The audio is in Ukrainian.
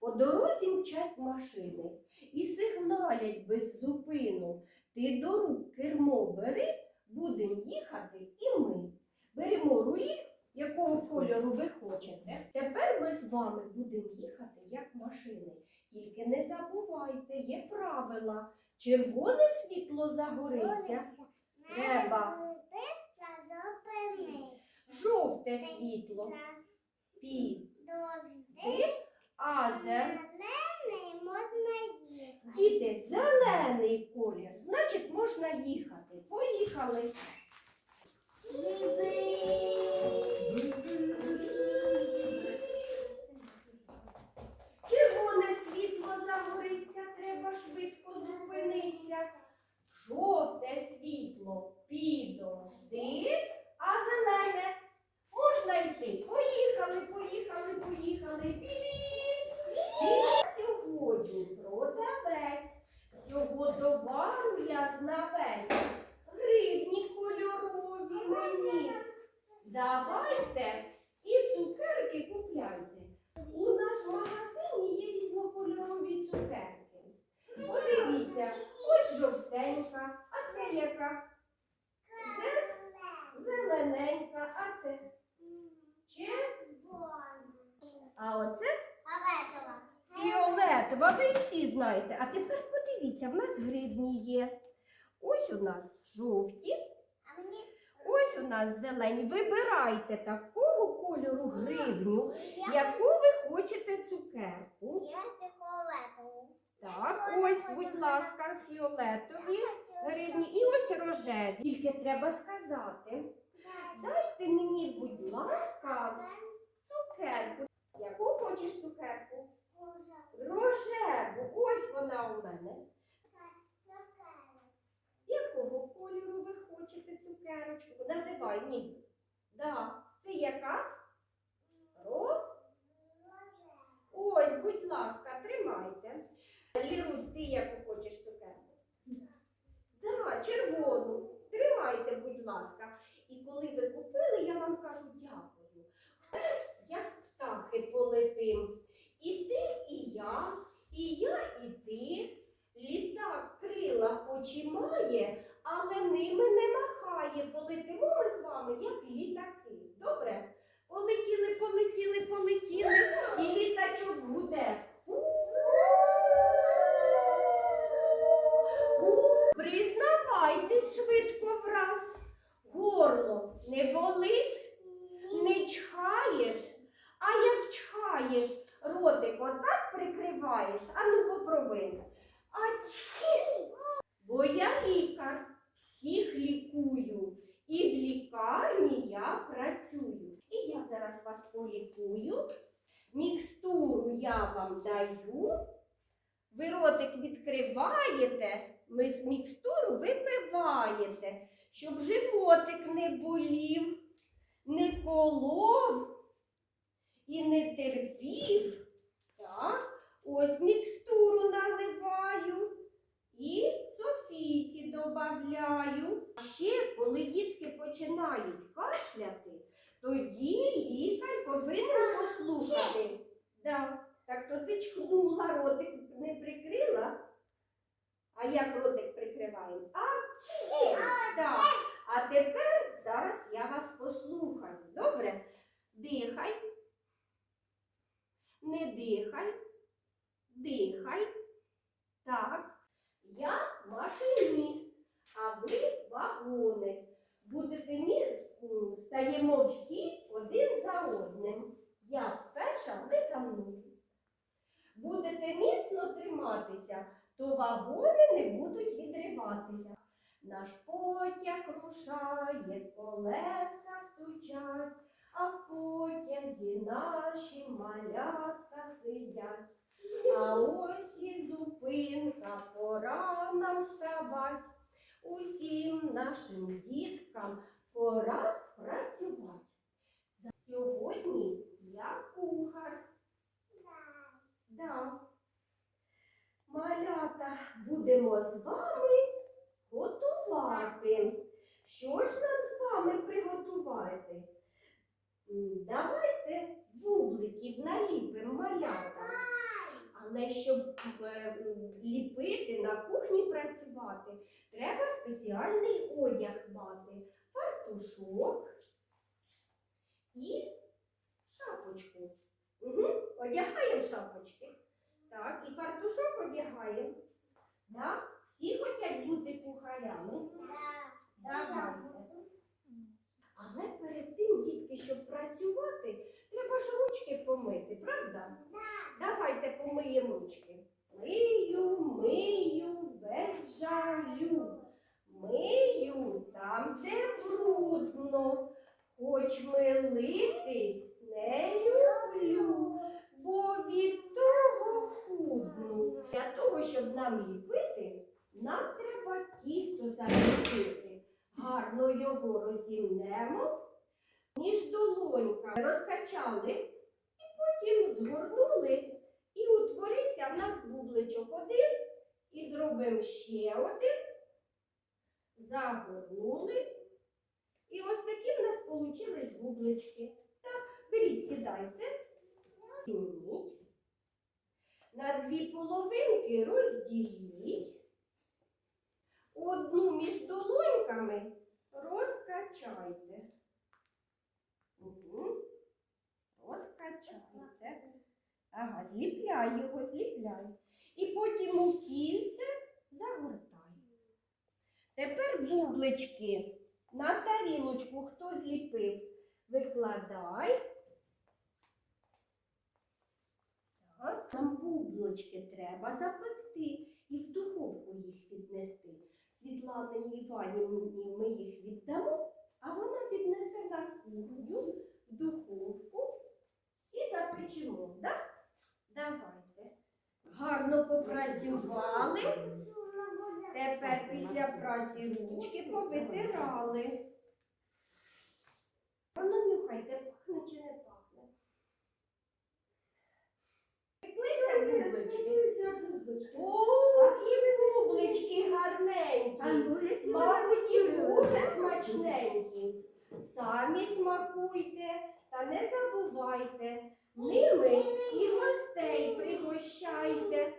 По дорозі мчать машини і сигналять без зупину. Ти до рук кермо бери, будем їхати і ми. Беремо рулі, якого кольору ви хочете. Тепер ми з вами будемо їхати як машини. Тільки не забувайте, є правила. Червоне світло загориться, Треба. жовте світло пі, а зе. Діти, зелений колір, значить можна їхати. Поїхали. Червоне світло загориться, треба швидко зупинитися. Жовте світло підожди, а зелене можна йти. Поїхали, поїхали, поїхали. Бі-бі. Ти сьогодні продавець, цього товару я знавець. Гривні кольорові мені. Давайте і цукерки купляйте. У нас в магазині є різнокольорові цукерки. Подивіться, ось жовтенька, а це Зелененька, а це? А оце фіолетова, ви всі знаєте. А тепер подивіться, в нас гривні є. Ось у нас жовті, ось у нас зелені. Вибирайте такого кольору гривню, яку ви хочете цукерку. Так, ось, будь ласка, фіолетові гривні і рожеві. Тільки треба сказати, дайте мені, будь ласка, цукерку. Яку хочеш цукерку? Рожеву. Ось вона у мене. Якого кольору ви хочете цукерочку? Називай ні. Да. Це яка? Ро? Ось, будь ласка, тримайте. Лірусь, ти яку хочеш цукерку? Да, червону. Тримайте, будь ласка. І коли ви купили, я вам кажу дякую. Як птахи полетим. І ти, і я, і я, і ти. Літак крила хоч і має, але ними не махає. Полетимо ми з вами, як літаки. Добре? Полетіли, полетіли, полетіли, і літачок гуде. Признавайтесь швидко враз. Горло не болить, не чхаєш, а як чхаєш, ротик отак прикриваєш. Ану попробуй. А чхи. Бо я лікар, всіх лікую, і в лікарні я працюю. І я зараз вас полікую. Мікстуру я вам даю. Ви ротик відкриваєте, мікстуру випиваєте, щоб животик не болів, не колов і не терпів. Так, ось мікстуру наливаю і Софійці. А ще, коли дітки починають кашляти, тоді лікар повинен послухати. Да. Так то ти чхнула, ротик не прикрила. А як ротик прикриваємо? А чхи. Так. А тепер зараз я вас послухаю. Добре? Дихай. Не дихай. Дихай. Так. Я машиніст, а ви вагони. Будете міс, стаємо всі один за одним. Я перша, ви за мною. Будете міцно триматися, то вагони не будуть відриватися. Наш потяг рушає, колеса стучать, а в потязі наші малятка сидять. А ось і зупинка, пора нам вставать. Усім нашим діткам пора працювати. Сьогодні я кухар. Да. Малята, з вами готувати. Що ж нам з вами приготувати? Давайте бубликів наліпимо малята. Але щоб е, ліпити на кухні працювати, треба спеціальний одяг мати. Фартушок і шапочку. Угу. Одягаємо шапочки. Так, і фартушок одягаємо. Да? Всі хочуть бути кухарями. Давайте. Але перед тим, дітки, щоб працювати, треба ж ручки помити, правда? Давайте помиємо ручки. Мию, мию, без жалю. Мию там, де брудно. Хоч милитись не люблю, бо від того худну. Для того, щоб нам ліпити, нам треба тісто замісити. Гарно його розімнемо, ніж долонька розкачали і потім згорнули. І утворився в нас бубличок один. І зробимо ще один. Загорнули. І ось такі в нас получились бублички. Так, беріть, сідайте. Візьміть. На дві половинки розділіть. Одну між долоньками розкачайте. Розкачайте. Ага, зліпляй його, зліпляй. І потім у кільце загортай. Тепер бублички на тарілочку, хто зліпив, викладай. Так, нам бублички треба запекти і в духовку їх віднести. Світлані Іванівні ми їх віддамо, а вона віднесе на кухню в духовку і запечемо. Да? Давайте. Гарно попрацювали. Тепер після праці ручки повитирали. Бублички? Ох, і бублички гарненькі. Мабуть, і дуже смачненькі. Самі смакуйте та не забувайте, ними і гостей пригощайте.